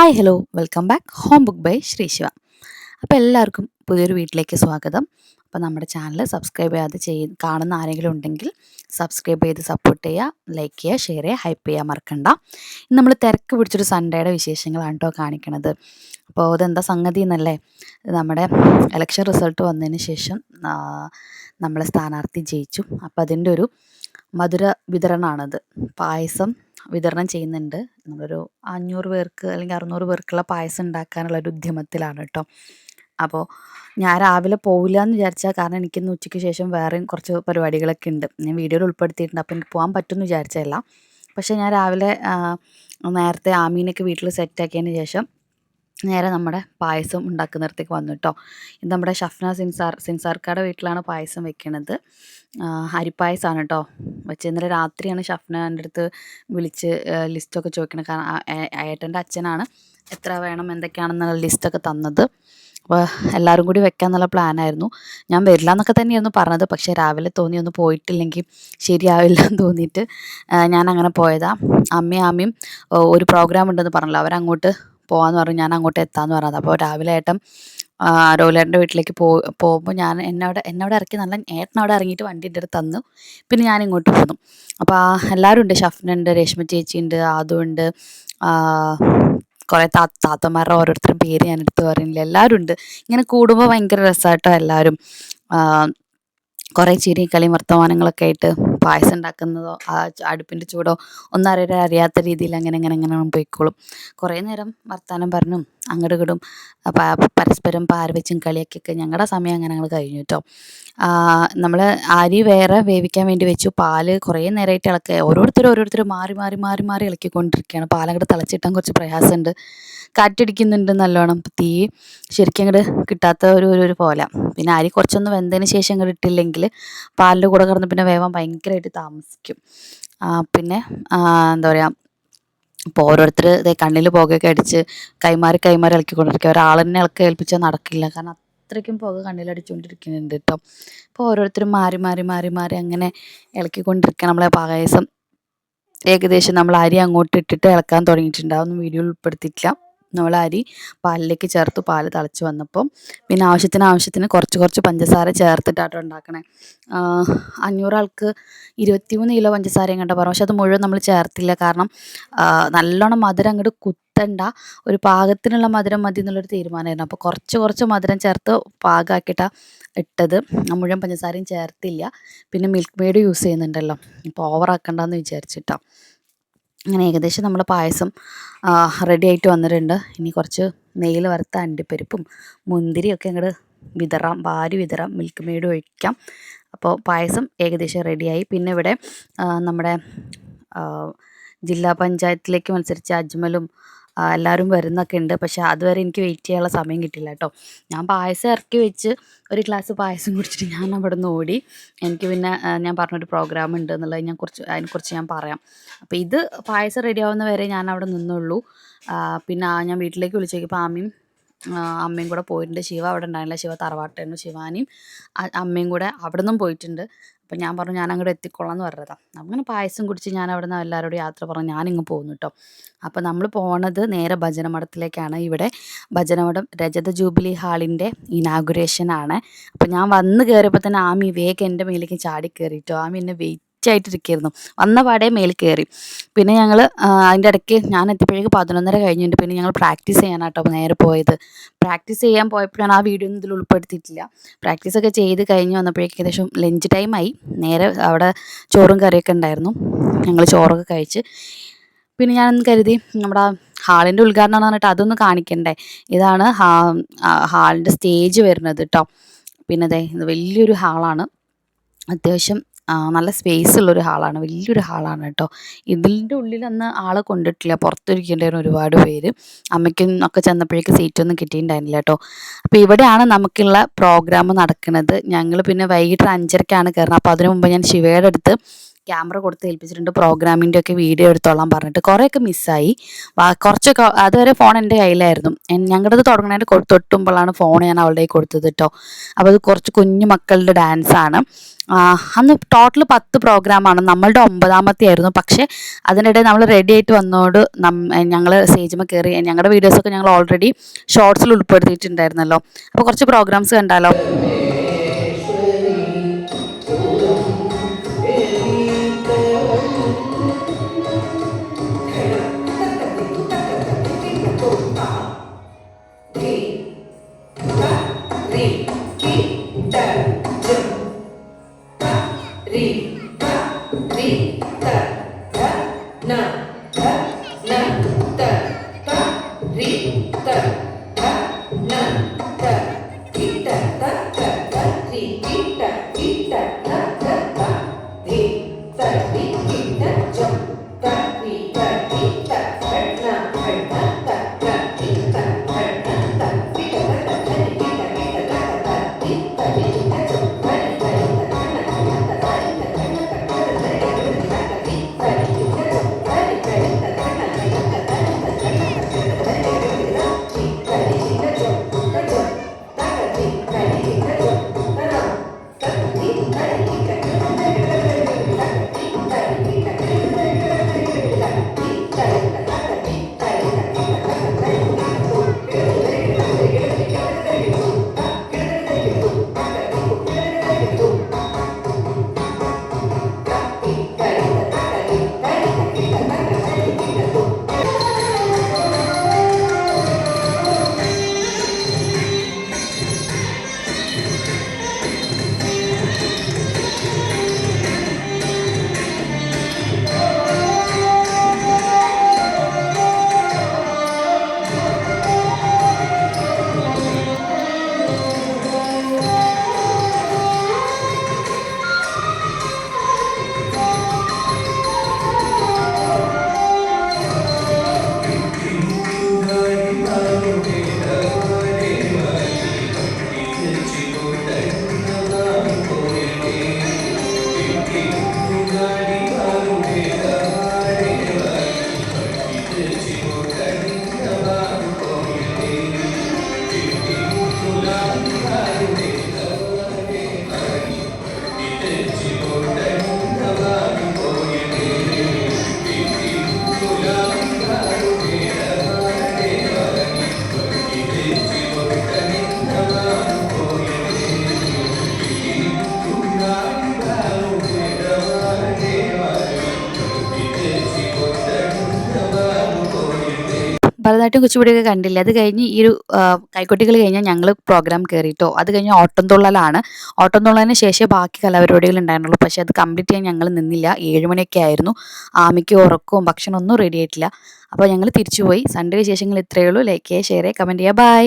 Hi hello welcome back home book by Sree Siva അപ്പോൾ എല്ലാവർക്കും പുതിയൊരു വീട്ടിലേക്ക് സ്വാഗതം. അപ്പോൾ നമ്മുടെ ചാനൽ സബ്സ്ക്രൈബ് ചെയ്യാതെ ചെയ് കാണുന്ന ആരെങ്കിലും ഉണ്ടെങ്കിൽ സബ്സ്ക്രൈബ് ചെയ്ത് സപ്പോർട്ട് ചെയ്യുക ലൈക്ക് ചെയ്യുക ഷെയർ ചെയ്യുക ഹൈപ്പ് ചെയ്യുക മറക്കണ്ട. ഇന്ന് നമ്മൾ തിരക്ക് പിടിച്ചൊരു സൺഡേയുടെ വിശേഷങ്ങളാണ് കേട്ടോ കാണിക്കണത്. അപ്പോൾ അതെന്താ സംഗതി എന്നല്ലേ? നമ്മുടെ ഇലക്ഷൻ റിസൾട്ട് വന്നതിന് ശേഷം നമ്മളെ സ്ഥാനാർത്ഥി ജയിച്ചു. അപ്പോൾ അതിന്റെ ഒരു മധുര വിതരണമാണത് പായസം വിതരണം ചെയ്യുന്നുണ്ട്. നമ്മളൊരു അഞ്ഞൂറ് പേർക്ക് അല്ലെങ്കിൽ അറുന്നൂറ് പേർക്കുള്ള പായസം ഉണ്ടാക്കാനുള്ള ഒരു ഉദ്യമത്തിലാണ് കേട്ടോ അപ്പോൾ ഞാൻ രാവിലെ പോവില്ല എന്ന് വിചാരിച്ചാൽ കാരണം എനിക്കിന്ന് ഉച്ചയ്ക്ക് ശേഷം വേറെയും കുറച്ച് പരിപാടികളൊക്കെ ഉണ്ട്. ഞാൻ വീഡിയോയിൽ ഉൾപ്പെടുത്തിയിട്ടുണ്ട്. അപ്പോൾ എനിക്ക് പോകാൻ പറ്റുമെന്ന് വിചാരിച്ചതല്ല. പക്ഷേ ഞാൻ രാവിലെ നേരത്തെ ആമീനൊക്കെ വീട്ടിൽ സെറ്റാക്കിയതിന് ശേഷം നേരെ നമ്മുടെ പായസം ഉണ്ടാക്കുന്നിടത്തേക്ക് വന്നു കേട്ടോ ഇത് നമ്മുടെ ഷഫ്ന സിൻസാർ സിൻസാർക്കാരുടെ വീട്ടിലാണ് പായസം വെക്കണത്. അരിപ്പായസമാണ് കേട്ടോ വെച്ച് ഇന്നലെ രാത്രിയാണ് ഷഫ്ന എന്റെ അടുത്ത് വിളിച്ച് ലിസ്റ്റൊക്കെ ചോദിക്കണത്. കാരണം ഏട്ടന്റെ അച്ഛനാണ് എത്ര വേണം എന്തൊക്കെയാണെന്നുള്ള ലിസ്റ്റൊക്കെ തന്നത്. അപ്പോൾ എല്ലാവരും കൂടി വെക്കാന്നുള്ള പ്ലാനായിരുന്നു. ഞാൻ വരില്ല എന്നൊക്കെ തന്നെയായിരുന്നു പറഞ്ഞത്. പക്ഷേ രാവിലെ തോന്നി ഒന്ന് പോയിട്ടില്ലെങ്കിൽ ശരിയാവില്ല എന്ന് തോന്നിയിട്ട് ഞാൻ അങ്ങനെ പോയതാണ് അമ്മയും അമ്മയും ഒരു പ്രോഗ്രാം ഉണ്ടെന്ന് പറഞ്ഞല്ലോ. അവരങ്ങോട്ട് പോകാമെന്ന് പറഞ്ഞു ഞാൻ അങ്ങോട്ട് എത്താമെന്ന് പറഞ്ഞത് അപ്പോൾ രാവിലെ ഏട്ടൻ രോലേട്ടന്റെ വീട്ടിലേക്ക് പോ പോകുമ്പോൾ ഞാൻ എന്നെ അവിടെ എന്നെ അവിടെ ഇറക്കി നല്ല ഏട്ടൻ അവിടെ ഇറങ്ങിയിട്ട് വണ്ടി എന്റെ അടുത്ത് തന്നു. പിന്നെ ഞാൻ ഇങ്ങോട്ട് പോന്നു. അപ്പോൾ എല്ലാവരും ഉണ്ട്. ഷഫ്നുണ്ട് രേഷ്മ ചേച്ചിയുണ്ട് ആദുണ്ട് കുറേ താ താത്തമാരുടെ ഓരോരുത്തരും പേര് ഞാൻ എടുത്ത് പറയുന്നില്ല. എല്ലാവരും ഉണ്ട്. ഇങ്ങനെ കൂടുമ്പോൾ ഭയങ്കര രസമായിട്ടോ എല്ലാവരും. കുറേ ചിരി കളി വർത്തമാനങ്ങളൊക്കെ ആയിട്ട് പായസം ഉണ്ടാക്കുന്നതോ ആ അടുപ്പിന്റെ ചൂടോ ഒന്നും അറിയാൻ അറിയാത്ത രീതിയിൽ അങ്ങനെ അങ്ങനെ അങ്ങനെ പോയിക്കോളും. കുറേ നേരം വർത്തമാനം പറഞ്ഞും അങ്ങോട്ടും ഇങ്ങോട്ടും പരസ്പരം പാര വെച്ചും കളിയൊക്കെ ഞങ്ങളുടെ സമയം അങ്ങനെ ഞങ്ങൾ കഴിഞ്ഞു കേട്ടോ നമ്മൾ അരി വേറെ വേവിക്കാൻ വേണ്ടി വെച്ചു പാൽ കുറേ നേരമായിട്ട് ഇളക്കുക ഓരോരുത്തരും ഓരോരുത്തരും മാറി മാറി മാറി മാറി ഇളക്കിക്കൊണ്ടിരിക്കുകയാണ് പാലങ്ങോട്ട് തിളച്ചിട്ടാൻ കുറച്ച് പ്രയാസമുണ്ട് കാറ്റടിക്കുന്നുണ്ട് നല്ലോണം തീ ശരിക്കും അങ്ങോട്ട് കിട്ടാത്ത ഒരു ഒരു പോലെ. പിന്നെ അരി കുറച്ചൊന്ന് വെന്തതിന് ശേഷം അങ്ങോട്ട് ഇട്ടില്ലെങ്കിൽ പാലിന്റെ കൂടെ കിടന്ന് പിന്നെ വേവാൻ ഭയങ്കരമായിട്ട് താമസിക്കും. പിന്നെ എന്താ പറയുക ഇപ്പോൾ ഓരോരുത്തർ ഇതേ കണ്ണിൽ പുകയൊക്കെ അടിച്ച് കൈമാറി കൈമാറി ഇളക്കിക്കൊണ്ടിരിക്കുക ഒരാളെന്നെ ഇളക്കി ഏൽപ്പിച്ചാൽ നടക്കില്ല. കാരണം അത്രയ്ക്കും പുക കണ്ണിലടിച്ചുകൊണ്ടിരിക്കുന്നുണ്ട് കേട്ടോ അപ്പോൾ ഓരോരുത്തരും മാറി മാറി മാറി മാറി അങ്ങനെ ഇളക്കിക്കൊണ്ടിരിക്കുക നമ്മളെ പായസം ഏകദേശം നമ്മൾ അരി അങ്ങോട്ട് ഇട്ടിട്ട് ഇളക്കാൻ തുടങ്ങിയിട്ടുണ്ട്. അതൊന്നും വീഡിയോയിൽ ഉൾപ്പെടുത്തിയിട്ടില്ല. നമ്മൾ അരി പാലിലേക്ക് ചേർത്ത് പാൽ തിളച്ച് വന്നപ്പം പിന്നെ ആവശ്യത്തിന് ആവശ്യത്തിന് കുറച്ച് കുറച്ച് പഞ്ചസാര ചേർത്തിട്ടാണ് ഉണ്ടാക്കണേ. അഞ്ഞൂറാൾക്ക് ഇരുപത്തിമൂന്ന് കിലോ പഞ്ചസാരയും കണ്ട പറഞ്ഞു. പക്ഷെ അത് മുഴുവൻ നമ്മൾ ചേർത്തില്ല. കാരണം നല്ലോണം മധുരം അങ്ങോട്ട് കുത്തണ്ട. ഒരു പാകത്തിനുള്ള മധുരം മതി എന്നുള്ളൊരു തീരുമാനമായിരുന്നു. അപ്പോൾ കുറച്ച് കുറച്ച് മധുരം ചേർത്ത് പാകമാക്കിയിട്ടാണ് ഇട്ടത്. മുഴുവൻ പഞ്ചസാരയും ചേർത്തില്ല. പിന്നെ മിൽക്ക് മെയ്ഡ് യൂസ് ചെയ്യുന്നുണ്ടല്ലോ. അപ്പോൾ ഓവറാക്കണ്ടെന്ന് വിചാരിച്ചിട്ടാണ് അങ്ങനെ ഏകദേശം നമ്മുടെ പായസം റെഡി ആയിട്ട് വന്നിട്ടുണ്ട്. ഇനി കുറച്ച് നെയ്യിൽ വറുത്ത അണ്ടിപ്പരിപ്പും മുന്തിരിയൊക്കെ അങ്ങോട്ട് വിതറാം വാരി വിതറാം മിൽക്ക് മെയ്ഡ് ഒഴിക്കാം. അപ്പോൾ പായസം ഏകദേശം റെഡിയായി പിന്നെ ഇവിടെ നമ്മുടെ ജില്ലാ പഞ്ചായത്തിലേക്ക് മത്സരിച്ച അജ്മലും എല്ലാവരും വരുന്നൊക്കെ ഉണ്ട്. പക്ഷേ അതുവരെ എനിക്ക് വെയിറ്റ് ചെയ്യാനുള്ള സമയം കിട്ടില്ല കേട്ടോ. ഞാൻ പായസം ഇറക്കി വെച്ച് ഒരു ഗ്ലാസ് പായസം കുടിച്ചിട്ട് ഞാൻ അവിടെ നിന്ന് ഓടി. എനിക്ക് പിന്നെ ഞാൻ പറഞ്ഞൊരു പ്രോഗ്രാം ഉണ്ട് എന്നുള്ളത് ഞാൻ കുറച്ച് അതിനെക്കുറിച്ച് ഞാൻ പറയാം. അപ്പോൾ ഇത് പായസം റെഡി ആവുന്ന വരെ ഞാൻ അവിടെ നിന്നുള്ളൂ. പിന്നെ ഞാൻ വീട്ടിലേക്ക് വിളിച്ചേക്കപ്പോൾ ആമയും അമ്മയും കൂടെ പോയിട്ടുണ്ട്. ശിവ അവിടെ ഉണ്ടായിരുന്നില്ല. ശിവ തറവാട്ടായിരുന്നു ശിവാനിയും അമ്മയും കൂടെ അവിടെ നിന്നും പോയിട്ടുണ്ട്. അപ്പം ഞാൻ പറഞ്ഞു ഞാൻ അങ്ങോട്ട് എത്തിക്കൊള്ളാം എന്ന് പറഞ്ഞതാണ് അങ്ങനെ പായസം കുടിച്ച് ഞാൻ അവിടെ നിന്ന് എല്ലാവരോടും യാത്ര പറഞ്ഞു ഞാനിങ്ങ് പോകുന്നു കേട്ടോ അപ്പോൾ നമ്മൾ പോണത് നേരെ ഭജനമഠത്തിലേക്കാണ്. ഇവിടെ ഭജനമഠം രജത ജൂബിലി ഹാളിന്റെ ഇനാഗുറേഷൻ ആണ്. അപ്പോൾ ഞാൻ വന്ന് കയറിയപ്പോൾ തന്നെ ആമി വേഗം എന്റെ മേലേക്ക് ചാടി കയറിയിട്ടോ ആമി എന്നെ വെയിറ്റ് ആയിട്ടിരിക്കുകയായിരുന്നു വന്ന പാടെ മേൽ കയറി പിന്നെ ഞങ്ങൾ അതിന്റെ ഇടയ്ക്ക് ഞാൻ എത്തിയപ്പോഴേക്ക് പതിനൊന്നര കഴിഞ്ഞിട്ട് പിന്നെ ഞങ്ങൾ പ്രാക്ടീസ് ചെയ്യാനാട്ടോ നേരെ പോയത്. പ്രാക്ടീസ് ചെയ്യാൻ പോയപ്പോഴാണ് ആ വീഡിയോ ഒന്നും ഇതിൽ ഉൾപ്പെടുത്തിയിട്ടില്ല. പ്രാക്ടീസൊക്കെ ചെയ്ത് കഴിഞ്ഞ് വന്നപ്പോഴേക്ക് ഏകദേശം ലഞ്ച് ടൈമായി നേരെ അവിടെ ചോറും കറിയൊക്കെ ഉണ്ടായിരുന്നു. ഞങ്ങൾ ചോറൊക്കെ കഴിച്ച്. പിന്നെ ഞാനൊന്ന് കരുതി നമ്മുടെ ഹാളിന്റെ ഉദ്ഘാടനം എന്ന് പറഞ്ഞിട്ട് അതൊന്ന് കാണിക്കണ്ടേ? ഇതാണ് ഹാളിന്റെ സ്റ്റേജ് വരുന്നത് കേട്ടോ പിന്നെ അതെ ഇത് വലിയൊരു ഹാളാണ്. അത്യാവശ്യം നല്ല സ്പേസ് ഉള്ളൊരു ഹാളാണ്. വലിയൊരു ഹാളാണ് കേട്ടോ. ഇതിന്റെ ഉള്ളിൽ അന്ന് ആളെ കൊണ്ടിട്ടില്ല. പുറത്തിരിക്കേണ്ടായിരുന്നു ഒരുപാട് പേര്. അമ്മയ്ക്കും ഒക്കെ ചെന്നപ്പോഴേക്ക് സീറ്റൊന്നും കിട്ടിയിട്ടുണ്ടായിരുന്നില്ല കേട്ടോ. അപ്പോൾ ഇവിടെയാണ് നമുക്കുള്ള പ്രോഗ്രാം നടക്കുന്നത്. ഞങ്ങൾ പിന്നെ വൈകിട്ട് അഞ്ചരക്കാണ് കയറുന്നത് അപ്പോൾ അതിനു മുമ്പ് ഞാൻ ശിവയുടെ അടുത്ത് ക്യാമറ കൊടുത്ത് ഏൽപ്പിച്ചിട്ടുണ്ട്. പ്രോഗ്രാമിന്റെ ഒക്കെ വീഡിയോ എടുത്തോളാൻ പറഞ്ഞിട്ട്. കുറേയൊക്കെ മിസ്സായി കുറച്ചൊക്കെ അതുവരെ ഫോൺ എന്റെ കയ്യിലായിരുന്നു. ഞങ്ങളുടെ അത് തുടങ്ങുന്നതിന്റെ തൊട്ടുമ്പോഴാണ് ഫോൺ ഞാൻ അവളുടെ കൊടുത്തത് കേട്ടോ. അപ്പോൾ അത് കുറച്ച് കുഞ്ഞു മക്കളുടെ ഡാൻസാണ് അന്ന് ടോട്ടൽ പത്ത് പ്രോഗ്രാമാണ് നമ്മളുടെ ഒമ്പതാമത്തെ ആയിരുന്നു. പക്ഷേ അതിനിടെ നമ്മൾ റെഡി ആയിട്ട് വന്നോട് ഞങ്ങൾ സ്റ്റേജിൽ കയറി ഞങ്ങളുടെ വീഡിയോസൊക്കെ ഞങ്ങൾ ഓൾറെഡി ഷോർട്സിൽ ഉൾപ്പെടുത്തിയിട്ടുണ്ടായിരുന്നല്ലോ. അപ്പോൾ കുറച്ച് പ്രോഗ്രാംസ് കണ്ടാലോ? ഭരതനാട്യം കുച്ചിപ്പുടിയൊക്കെ കണ്ടില്ല? അത് കഴിഞ്ഞ് ഈ ഒരു കൈക്കുട്ടികൾ കഴിഞ്ഞാൽ ഞങ്ങൾ പ്രോഗ്രാം കയറിയിട്ടോ അത് കഴിഞ്ഞ് ഓട്ടംതുള്ളലാണ്. ഓട്ടംതുള്ളലിന് ശേഷം ബാക്കി കലാപരിപാടികൾ ഉണ്ടായിരുന്നുള്ളൂ. പക്ഷേ അത് കംപ്ലീറ്റ് ചെയ്യാൻ ഞങ്ങൾ നിന്നില്ല. ഏഴുമണിയൊക്കെ ആയിരുന്നു. ആമയ്ക്ക് ഉറക്കവും ഭക്ഷണമൊന്നും റെഡി ആയിട്ടില്ല. അപ്പോൾ ഞങ്ങൾ തിരിച്ചുപോയി. സൺഡേ വിശേഷങ്ങൾ ഇത്രയേ ഉള്ളൂ. ലൈക്ക് ചെയ്യുക ഷെയർ ചെയ്യുക കമന്റ് ചെയ്യുക ബൈ